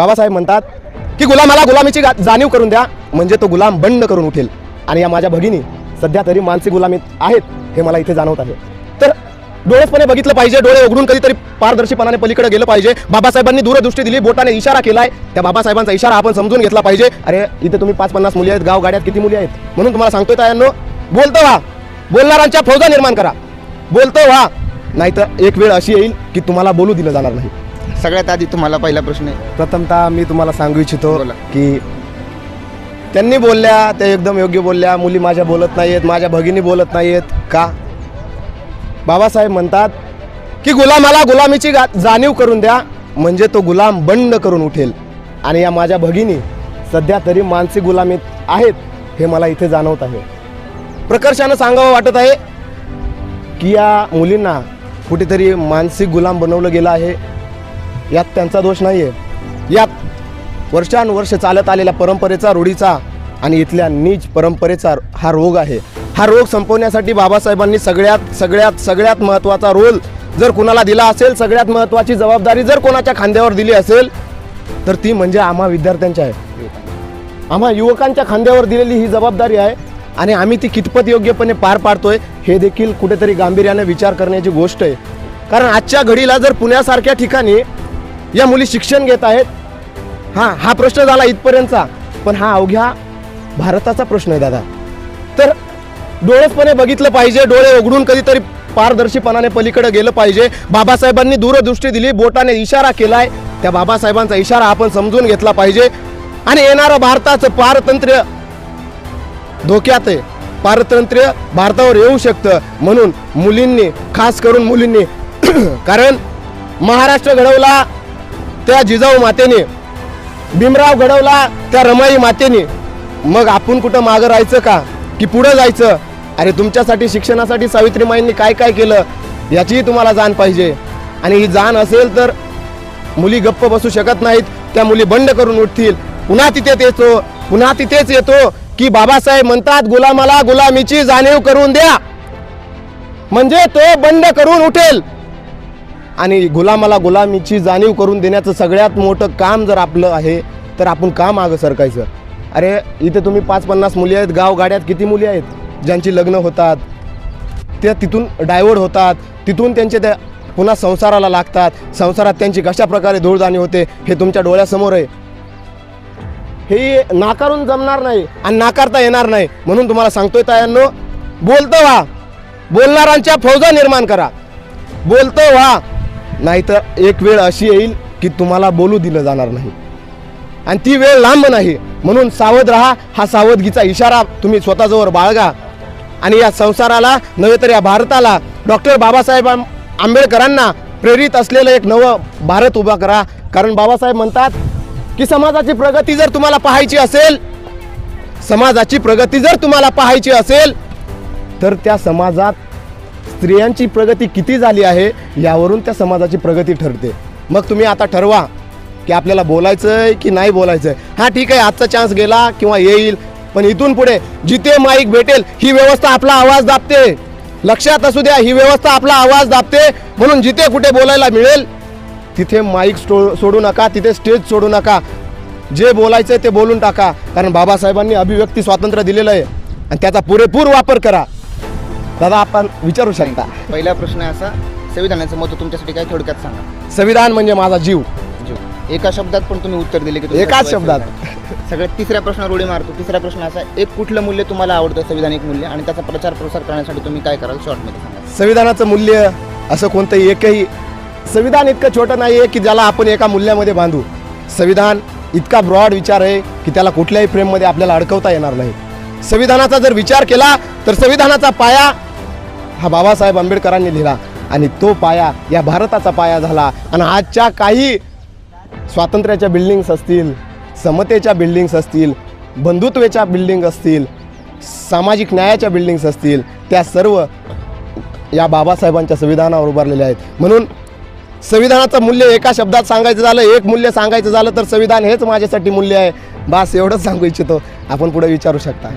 बाबासाहेब म्हणतात की गुलामाला गुलामीची जाणीव करून द्या म्हणजे तो गुलाम बंड करून उठेल. आणि या माझ्या भगिनी सध्या तरी मानसिक गुलामीत आहेत हे मला इथे जाणवत आहे. तर डोळेपणे बघितलं पाहिजे डोळे उघडून कधीतरी पारदर्शीपणाने पलीकडे गेलं पाहिजे. बाबासाहेबांनी दूरदृष्टी दिली बोटाने इशारा केलाय. त्या बाबासाहेबांचा इशारा आपण समजून घेतला पाहिजे. अरे इथे तुम्ही पाच पन्नास मुली आहेत गाव गाड्यात किती मुली आहेत? म्हणून तुम्हाला सांगतोय तायांनो बोलतो व्हा. बोलणाऱ्यांच्या फौजा निर्माण करा. बोलतो व्हा. नाहीतर एक वेळ अशी येईल की तुम्हाला बोलू दिलं जाणार नाही. सगळ्यात आधी तुम्हाला पहिला प्रश्न आहे. प्रथमतः मी तुम्हाला सांगू इच्छितो बोला. की त्यांनी बोलल्या त्या एकदम योग्य बोलल्या. मुली माझ्या बोलत नाहीयेत माझ्या भगिनी बोलत नाहीयेत. का? बाबासाहेब म्हणतात की गुलामाला गुलामीची गा- जाणीव करून द्या. म्हणजे तो गुलाम बंड करून उठेल. आणि या माझ्या भगिनी सध्या तरी मानसिक गुलामीत आहेत हे मला इथे जाणवत आहे. प्रकर्षानं सांगावं वाटत आहे की या मुलींना कुठेतरी मानसिक गुलाम बनवलं गेलं आहे. यात त्यांचा दोष नाही आहे यात वर्षानुवर्ष चालत आलेल्या परंपरेचा रूढीचा आणि इथल्या नीच परंपरेचा हा रोग आहे. हा रोग संपवण्यासाठी बाबासाहेबांनी सगळ्यात सगळ्यात सगळ्यात महत्त्वाचा रोल जर कुणाला दिला असेल सगळ्यात महत्त्वाची जबाबदारी जर कोणाच्या खांद्यावर दिली असेल तर ती म्हणजे आम्हा विद्यार्थ्यांच्या आहे. आम्हा युवकांच्या खांद्यावर दिलेली ही जबाबदारी आहे आणि आम्ही ती कितपत योग्यपणे पार पाडतोय हे देखील कुठेतरी गांभीर्याने विचार करण्याची गोष्ट आहे. कारण आजच्या घडीला जर पुण्यासारख्या ठिकाणी या मुली शिक्षण घेत आहेत. हां हा प्रश्न झाला इथपर्यंतचा. पण हा अवघ्या भारताचा प्रश्न आहे दादा. तर डोळसपणे बघितलं पाहिजे डोळे उघडून कधीतरी पारदर्शीपणाने पलीकडे गेलं पाहिजे. बाबासाहेबांनी दूरदृष्टी दिली बोटाने इशारा केलाय. त्या बाबासाहेबांचा इशारा आपण समजून घेतला पाहिजे. आणि येणारं भारताचं पारतंत्र्य धोक्यात आहे. पारतंत्र्य भारतावर येऊ शकतं म्हणून मुलींनी खास करून मुलींनी. कारण महाराष्ट्र घडवला त्या जिजाऊ मातेने भीमराव घडवला त्या रमाई मातेने. मग आपण कुठं मागं राहायचं का? की पुढं जायचं? अरे तुमच्यासाठी शिक्षणासाठी सावित्रीमाईंनी काय काय केलं याचीही तुम्हाला जाण पाहिजे. आणि ही जाण असेल तर मुली गप्प बसू शकत नाहीत त्या मुली बंड करून उठतील. पुन्हा तिथेच येतो पुन्हा तिथेच येतो की बाबासाहेब म्हणतात गुलामाला गुलामीची जाणीव करून द्या. म्हणजे तो बंड करून उठेल. आणि गुलामाला गुलामीची जाणीव करून देण्याचं सगळ्यात मोठं काम जर आपलं आहे तर आपण का मागं सरकायचं? अरे इथे तुम्ही पाच पन्नास मुली आहेत गाव गाड्यात किती मुली आहेत? ज्यांची लग्न होतात त्या तिथून डायवर्ट होतात तिथून त्यांचे त्या पुन्हा संसाराला लागतात. संसारात त्यांची कशा प्रकारे धूळदाणी होते हे तुमच्या डोळ्यासमोर आहे. हे नाकारून जमणार नाही आणि नाकारता येणार नाही. म्हणून तुम्हाला सांगतोय तायांनो बोलतो व्हा. बोलणाऱ्यांच्या फौजा निर्माण करा. बोलतो व्हा. नाहीतर एक वेळ अशी येईल की तुम्हाला बोलू दिलं जाणार नाही. आणि ती वेळ लांब नाही. म्हणून सावध राहा. हा सावधगीचा इशारा तुम्ही स्वतःजवळ बाळगा. आणि या संसाराला नव्हे तर या भारताला डॉक्टर बाबासाहेब आंबेडकरांना प्रेरित असलेलं एक नवं भारत उभा करा. कारण बाबासाहेब म्हणतात की समाजाची प्रगती जर तुम्हाला पाहायची असेल समाजाची प्रगती जर तुम्हाला पाहायची असेल तर त्या समाजात स्त्रियांची प्रगती किती झाली आहे यावरून त्या समाजाची प्रगती ठरते. मग तुम्ही आता ठरवा की आपल्याला बोलायचं आहे की नाही बोलायचं आहे हां ठीक आहे आजचा चान्स गेला किंवा येईल पण इथून पुढे जिथे माईक भेटेल ही व्यवस्था आपला आवाज दाबते. लक्षात असू द्या ही व्यवस्था आपला आवाज दाबते. म्हणून जिथे कुठे बोलायला मिळेल तिथे माईक सोडू नका तिथे स्टेज सोडू नका. जे बोलायचं आहे ते बोलून टाका. कारण बाबासाहेबांनी अभिव्यक्ती स्वातंत्र्य दिलेलं आहे. आणि त्याचा पुरेपूर वापर करा. दादा आपण विचारू शकता. पहिला प्रश्न आहे असा संविधानाचं मत तुमच्यासाठी काय थोडक्यात सांगा. संविधान म्हणजे माझा जीव. जीव. एका शब्दात पण तुम्ही उत्तर दिले की तुमचं एकाच शब्दात. सगळ्यात तिसऱ्या प्रश्नावर उडी मारतो. तिसरा प्रश्न असा एक कुठलं मूल्य तुम्हाला आवडतं संविधानिक मूल्य? आणि त्याचा प्रचार प्रसार करण्यासाठी तुम्ही काय कराल? शॉर्टमध्ये सांगा. संविधानाचं मूल्य असं कोणतंही एकही संविधान इतकं छोटं नाही आहे की ज्याला आपण एका मूल्यामध्ये बांधू. संविधान इतका ब्रॉड विचार आहे की त्याला कुठल्याही फ्रेममध्ये आपल्याला अडकवता येणार नाही. संविधानाचा जर विचार केला तर संविधानाचा पाया हा बाबासाहेब आंबेडकरांनी लिहिला आणि तो पाया या भारताचा पाया झाला. आणि आजच्या काही स्वातंत्र्याच्या बिल्डिंग्स असतील समतेच्या बिल्डिंग्स असतील बंधुत्वेच्या बिल्डिंग असतील सामाजिक न्यायाच्या बिल्डिंग्स असतील त्या सर्व या बाबासाहेबांच्या संविधानावर उभारलेल्या आहेत. म्हणून संविधानाचं मूल्य एका शब्दात सांगायचं झालं एक मूल्य सांगायचं झालं तर संविधान हेच माझ्यासाठी मूल्य आहे. बास एवढंच सांगू इच्छितो. आपण पुढे विचारू शकता.